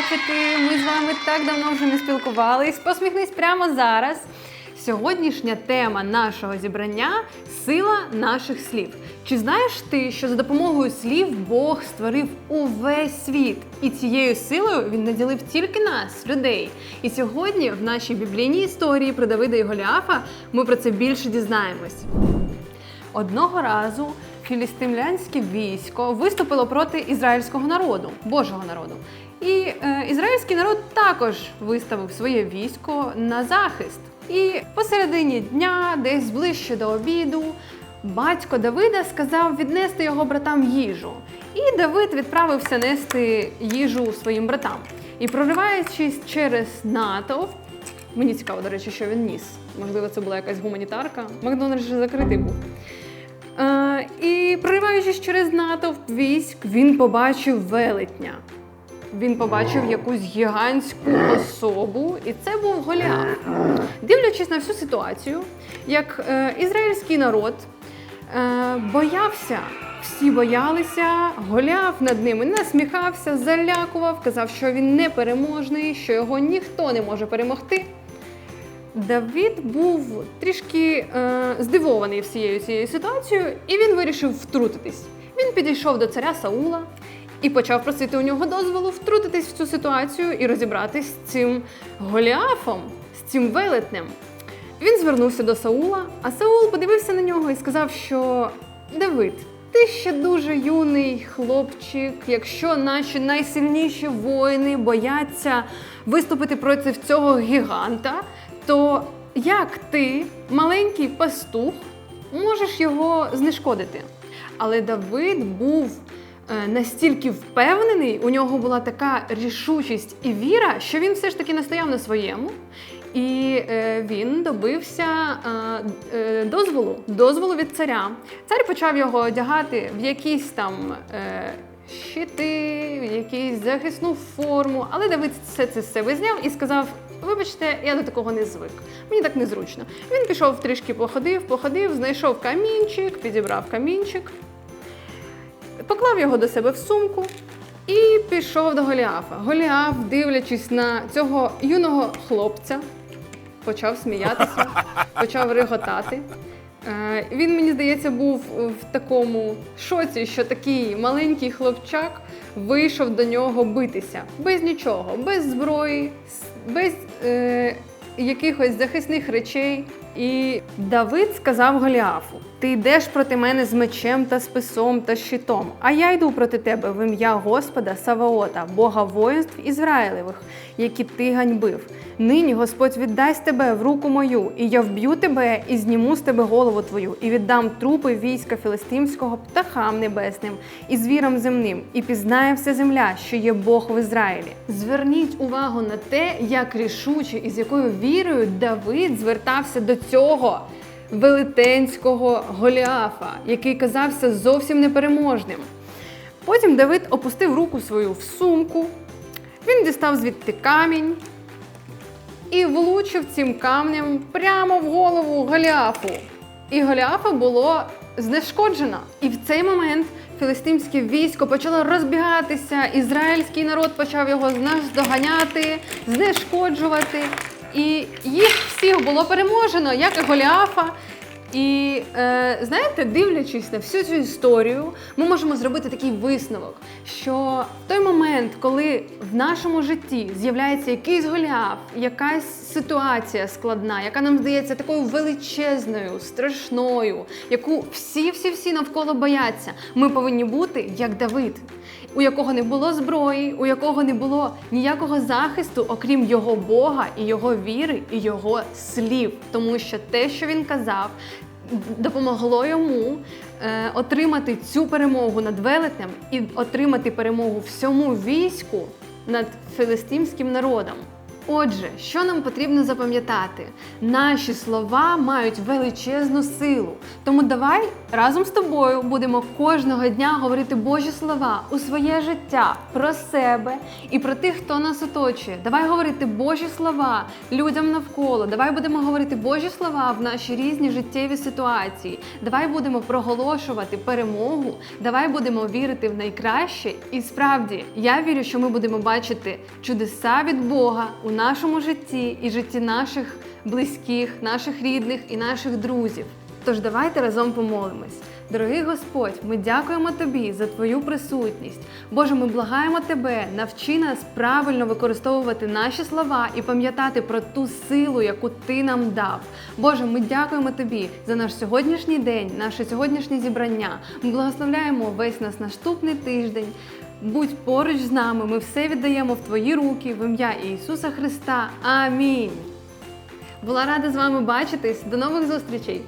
бачити. Ми з вами так давно вже не спілкувались. Посміхнись прямо зараз. Сьогоднішня тема нашого зібрання сила наших слів. Чи знаєш ти, що за допомогою слів Бог створив увесь світ, і цією силою він наділив тільки нас, людей. І сьогодні в нашій біблійній історії про Давида і Голіафа ми про це більше дізнаємось. Одного разу філістимлянське військо виступило проти ізраїльського народу, Божого народу. І е, ізраїльський народ також виставив своє військо на захист. І посередині дня, десь ближче до обіду, батько Давида сказав віднести його братам їжу. І Давид відправився нести їжу своїм братам. І прориваючись через натовп, мені цікаво, до речі, що він ніс. Можливо, це була якась гуманітарка. Макдональдс же закритий був. Е, і прориваючись через натовп військ, він побачив велетня. Він побачив якусь гігантську особу, і це був Голіаф. Дивлячись на всю ситуацію, як е, ізраїльський народ е, боявся, всі боялися, Голіаф над ними насміхався, залякував, казав, що він непереможний, що його ніхто не може перемогти. Давід був трішки е, здивований всією цією ситуацією, і він вирішив втрутитись. Він підійшов до царя Саула і почав просити у нього дозволу втрутитись в цю ситуацію і розібратись з цим Голіафом, з цим велетнем. Він звернувся до Саула, а Саул подивився на нього і сказав, що Давид, ти ще дуже юний хлопчик. Якщо наші найсильніші воїни бояться виступити проти цього гіганта, то як ти, маленький пастух, можеш його знешкодити? Але Давид був е, настільки впевнений, у нього була така рішучість і віра, що він все ж таки настояв на своєму. І е, він добився е, дозволу, дозволу від царя. Цар почав його одягати в якісь там щити, в якусь захисну форму. Але Давид все це з себе зняв і сказав: Вибачте, я до такого не звик. Мені так незручно. Він пішов трішки походив, походив, знайшов камінчик, підібрав камінчик, поклав його до себе в сумку і пішов до Голіафа. Голіаф, дивлячись на цього юного хлопця, почав сміятися, почав реготати. Е, Він, мені здається, був в такому шоці, що такий маленький хлопчак вийшов до нього битися без нічого, без зброї, без е, якихось захисних речей. І Давид сказав Голіафу: Ти йдеш проти мене з мечем та списом та щитом, а я йду проти тебе в ім'я Господа Саваота, Бога воїнств Ізраїлевих, які ти ганьбив. Нині Господь віддасть тебе в руку мою, і я вб'ю тебе і зніму з тебе голову твою, і віддам трупи війська філистимського птахам небесним і звірам земним, і пізнає вся земля, що є Бог в Ізраїлі. Зверніть увагу на те, як рішуче і з якою вірою Давид звертався до цього велетенського Голіафа, який казався зовсім непереможним. Потім Давид опустив руку свою в сумку, він дістав звідти камінь і влучив цим камнем прямо в голову Голіафу. І Голіафа було знешкоджено. І в цей момент філистимське військо почало розбігатися, ізраїльський народ почав його наздоганяти, знешкоджувати. І їх всіх було переможено, як і Голіафа. І е, знаєте, дивлячись на всю цю історію, ми можемо зробити такий висновок, що в той момент, коли в нашому житті з'являється якийсь голіаф, якась ситуація складна, яка нам здається такою величезною, страшною, яку всі-всі-всі навколо бояться, ми повинні бути як Давид, у якого не було зброї, у якого не було ніякого захисту, окрім його Бога і його віри, і його слів. Тому що те, що він казав, допомогло йому е, отримати цю перемогу над велетнем і отримати перемогу всьому війську над філистимським народом. Отже, що нам потрібно запам'ятати? Наші слова мають величезну силу. Тому давай разом з тобою будемо кожного дня говорити Божі слова у своє життя про себе і про тих, хто нас оточує. Давай говорити Божі слова людям навколо. Давай будемо говорити Божі слова в наші різні життєві ситуації. Давай будемо проголошувати перемогу. Давай будемо вірити в найкраще. І справді я вірю, що ми будемо бачити чудеса від Бога у нашому житті і житті наших близьких, наших рідних і наших друзів. Тож давайте разом помолимось. Дорогий Господь, ми дякуємо Тобі за Твою присутність. Боже, ми благаємо Тебе, навчи нас правильно використовувати наші слова і пам'ятати про ту силу, яку Ти нам дав. Боже, ми дякуємо Тобі за наш сьогоднішній день, наше сьогоднішнє зібрання. Ми благословляємо весь нас наступний тиждень. Будь поруч з нами, ми все віддаємо в Твої руки в ім'я Ісуса Христа. Амінь. Була рада з вами бачитись. До нових зустрічей!